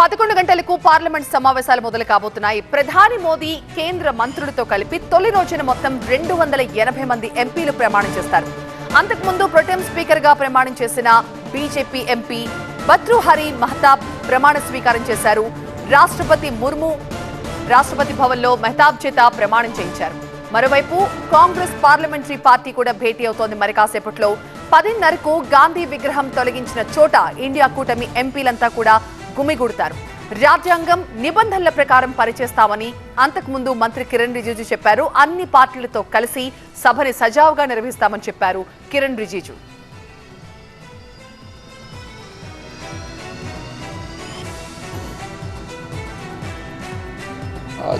పదకొండు గంటలకు పార్లమెంట్ సమావేశాలు మొదలు కాబోతున్నాయి. ప్రధాని మోదీ కేంద్ర మంత్రులతో కలిపి తొలి రోజున మొత్తం రెండు వందల ఎనభై మంది ఎంపీలు ప్రమాణం చేస్తారు. అంతకుముందు ప్రొటెం స్పీకర్గా ప్రమాణం చేసిన బీజేపీ ఎంపీ బత్రుహరి మహతాబ్ ప్రమాణ స్వీకారం చేశారు. రాష్ట్రపతి ముర్ము రాష్ట్రపతి భవన్లో మెహతాబ్ చేత ప్రమాణం చేయించారు. మరోవైపు కాంగ్రెస్ పార్లమెంటరీ పార్టీ కూడా భేటీ అవుతోంది. మరి కాసేపట్లో పదిన్నరకు గాంధీ విగ్రహం తొలగించిన చోట ఇండియా కూటమి ఎంపీలంతా కూడా గుమిగూడతారు. రాజ్యాంగం నిబంధనల ప్రకారం పనిచేస్తామని అంతకుముందు మంత్రి కిరణ్ రిజిజు చెప్పారు. అన్ని పార్టీలతో కలిసి సభని సజావుగా నిర్వహిస్తామని చెప్పారు Kiran Rijiju.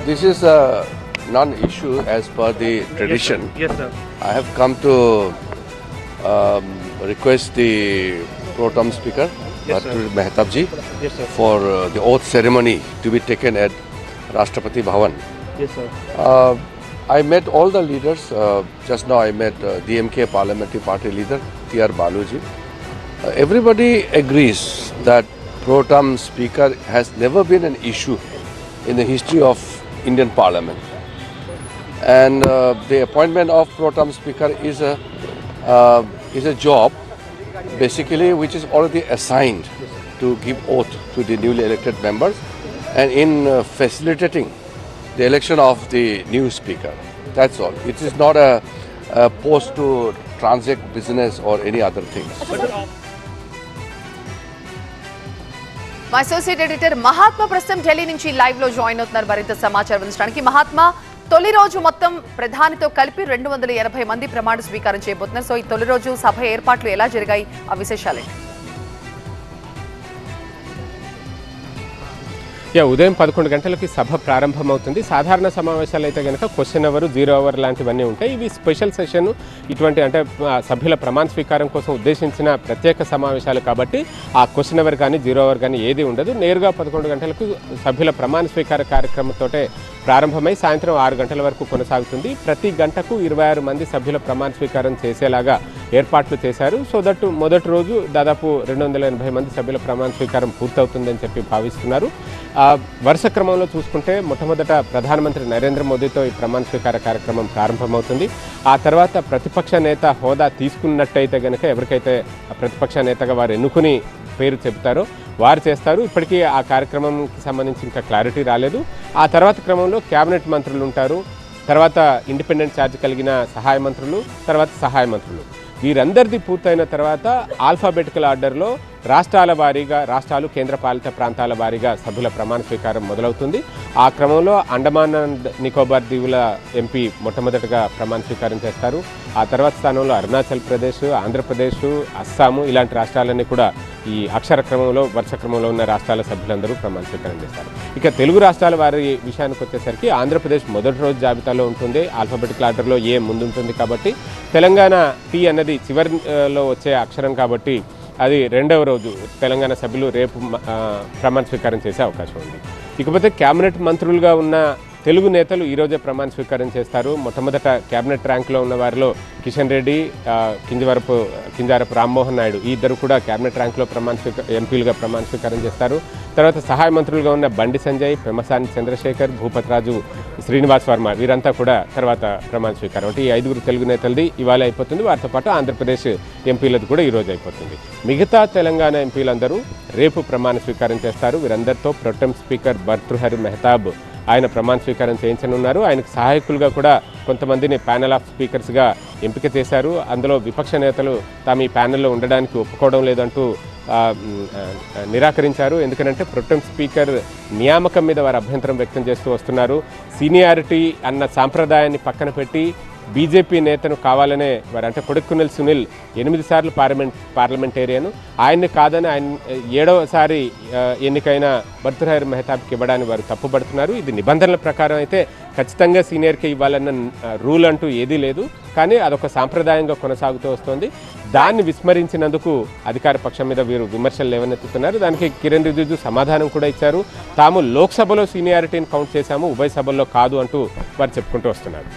This is a non-issue as per the tradition. Yes, sir. I have come to um, request the pro tem speaker, Yes, Bhartir Mehtab ji, Yes, sir. for uh, the oath ceremony to be taken at Rashtrapati Bhavan. Yes, sir. Uh, I met all the leaders. Uh, just now I met uh, DMK Parliamentary Party leader T.R. Baluji. Uh, everybody agrees that pro tem speaker has never been an issue in the history of Indian Parliament. And uh, the appointment of pro tem speaker is a uh, is a job basically which is already assigned to give oath to the newly elected members and in uh, facilitating the election of the new speaker. That's all. It is not a, a post to transact business or any other things. మా associate editor Mahatma ప్రస్తుతం ఢిల్లీ నుంచి live లో join అవుతున్నారు మరింత సమాచారం అందించడానికి మహాత్మా తొలి రోజు మొత్తం ప్రధానితో కలిపి రెండు వందల ఎనభై మంది ప్రమాణ స్వీకారం చేయబోతున్నారు. సో ఈ తొలి రోజు సభ ఏర్పాట్లు ఎలా జరిగాయి? ఆ విశేషాలేంటి? యా ఉదయం పదకొండు గంటలకి సభ ప్రారంభమవుతుంది. సాధారణ సమావేశాలు అయితే కనుక క్వశ్చన్ అవర్ జీరో అవర్ లాంటివన్నీ ఉంటాయి. ఇవి స్పెషల్ సెషన్. ఇటువంటి అంటే సభ్యుల ప్రమాణ స్వీకారం కోసం ఉద్దేశించిన ప్రత్యేక సమావేశాలు కాబట్టి ఆ క్వశ్చన్ అవర్ కానీ జీరో అవర్ కానీ ఏది ఉండదు. నేరుగా పదకొండు గంటలకు సభ్యుల ప్రమాణ స్వీకార కార్యక్రమంతోటే ప్రారంభమై సాయంత్రం ఆరు గంటల వరకు కొనసాగుతుంది. ప్రతి గంటకు ఇరవై ఆరు మంది సభ్యుల ప్రమాణ స్వీకారం చేసేలాగా ఏర్పాట్లు చేశారు. సో దట్ మొదటి రోజు దాదాపు రెండు వందల ఎనభై మంది సభ్యుల ప్రమాణ స్వీకారం పూర్తవుతుందని చెప్పి భావిస్తున్నారు. ఆ, వరుస క్రమంలో చూసుకుంటే మొట్టమొదట ప్రధానమంత్రి నరేంద్ర మోదీతో ఈ ప్రమాణ స్వీకార కార్యక్రమం ప్రారంభమవుతుంది. ఆ తర్వాత ప్రతిపక్ష నేత హోదా తీసుకున్నట్టయితే కనుక ఎవరికైతే ప్రతిపక్ష నేతగా వారు ఎన్నుకుని పేరు చెబుతారో వారు చేస్తారు. ఇప్పటికీ ఆ కార్యక్రమంకి సంబంధించి ఇంకా క్లారిటీ రాలేదు. ఆ తర్వాత క్రమంలో కేబినెట్ మంత్రులు ఉంటారు. తర్వాత ఇండిపెండెంట్ ఛార్జ్ కలిగిన సహాయ మంత్రులు తర్వాత సహాయ మంత్రులు. వీరందరిది పూర్తయిన తర్వాత ఆల్ఫాబెటికల్ ఆర్డర్లో రాష్ట్రాల వారీగా రాష్ట్రాలు కేంద్రపాలిత ప్రాంతాల వారీగా సభ్యుల ప్రమాణ స్వీకారం మొదలవుతుంది. ఆ క్రమంలో అండమాన్ అండ్ నికోబార్ దీవుల ఎంపీ మొట్టమొదటగా ప్రమాణ స్వీకారం చేస్తారు. ఆ తర్వాత స్థానంలో అరుణాచల్ ప్రదేశ్ ఆంధ్రప్రదేశ్ అస్సాము ఇలాంటి రాష్ట్రాలన్నీ కూడా ఈ అక్షర క్రమంలో వరుస క్రమంలో ఉన్న రాష్ట్రాల సభ్యులందరూ ప్రమాణ స్వీకారం చేస్తారు. ఇక తెలుగు రాష్ట్రాల వారి విషయానికి వచ్చేసరికి ఆంధ్రప్రదేశ్ మొదటి రోజు జాబితాలో ఉంటుంది. ఆల్ఫాబెటికల్ ఆర్డర్లో ఏ ముందుంటుంది కాబట్టి తెలంగాణ టీ అన్నది చివరిలో వచ్చే అక్షరం కాబట్టి అది రెండవ రోజు తెలంగాణ సభ్యులు రేపు ప్రమాణ స్వీకారం చేసే అవకాశం ఉంది. ఇకపోతే క్యాబినెట్ మంత్రులుగా ఉన్న తెలుగు నేతలు ఈరోజే ప్రమాణ స్వీకారం చేస్తారు. మొట్టమొదట కేబినెట్ ర్యాంకులో ఉన్న వారిలో కిషన్ రెడ్డి కింజవరపు కింజారపు రామ్మోహన్ నాయుడు. ఈ ఇద్దరు కూడా కేబినెట్ ర్యాంకులో ప్రమాణ స్వీకార ఎంపీలుగా ప్రమాణ స్వీకారం చేస్తారు. తర్వాత సహాయ మంత్రులుగా ఉన్న బండి సంజయ్ పెమసాని చంద్రశేఖర్ భూపతిరాజు శ్రీనివాస్ వర్మ వీరంతా కూడా తర్వాత ప్రమాణ స్వీకారం. అంటే ఈ ఐదుగురు తెలుగు నేతలది ఇవాళ అయిపోతుంది. వారితో పాటు ఆంధ్రప్రదేశ్ ఎంపీలది కూడా ఈరోజు అయిపోతుంది. మిగతా తెలంగాణ ఎంపీలందరూ రేపు ప్రమాణ స్వీకారం చేస్తారు. వీరందరితో ప్రొటెం స్పీకర్ భర్తృహరి మెహతాబ్ ఆయన ప్రమాణ స్వీకారం చేయించనున్నారు. ఆయనకు సహాయకులుగా కూడా కొంతమందిని ప్యానెల్ ఆఫ్ స్పీకర్స్గా ఎంపిక చేశారు. అందులో విపక్ష నేతలు తాము ఈ ప్యానెల్లో ఉండడానికి ఒప్పుకోవడం లేదంటూ నిరాకరించారు. ఎందుకంటే ప్రొటెం స్పీకర్ నియామకం మీద వారు అభ్యంతరం వ్యక్తం చేస్తూ వస్తున్నారు. సీనియారిటీ అన్న సాంప్రదాయాన్ని పక్కన పెట్టి బీజేపీ నేతను కావాలనే వారు అంటే కొడుకునల్ సునీల్ ఎనిమిది సార్లు పార్లమెంట్ పార్లమెంటేరియన్. ఆయన్ని కాదని ఆయన ఏడవసారి ఎన్నికైన భర్తృహరి మెహతాబ్కి ఇవ్వడానికి వారు తప్పుపడుతున్నారు ఇది నిబంధనల ప్రకారం అయితే ఖచ్చితంగా సీనియర్కి ఇవ్వాలన్న రూల్ అంటూ ఏదీ లేదు. కానీ అదొక సాంప్రదాయంగా కొనసాగుతూ వస్తుంది. దాన్ని విస్మరించినందుకు అధికార పక్షం మీద వీరు విమర్శలు లేవనెత్తుతున్నారు. దానికి కిరణ్ రిజిజు సమాధానం కూడా ఇచ్చారు. తాము లోక్సభలో సీనియారిటీని కౌంట్ చేశాము ఉభయ సభల్లో కాదు అంటూ వారు చెప్పుకుంటూ వస్తున్నారు.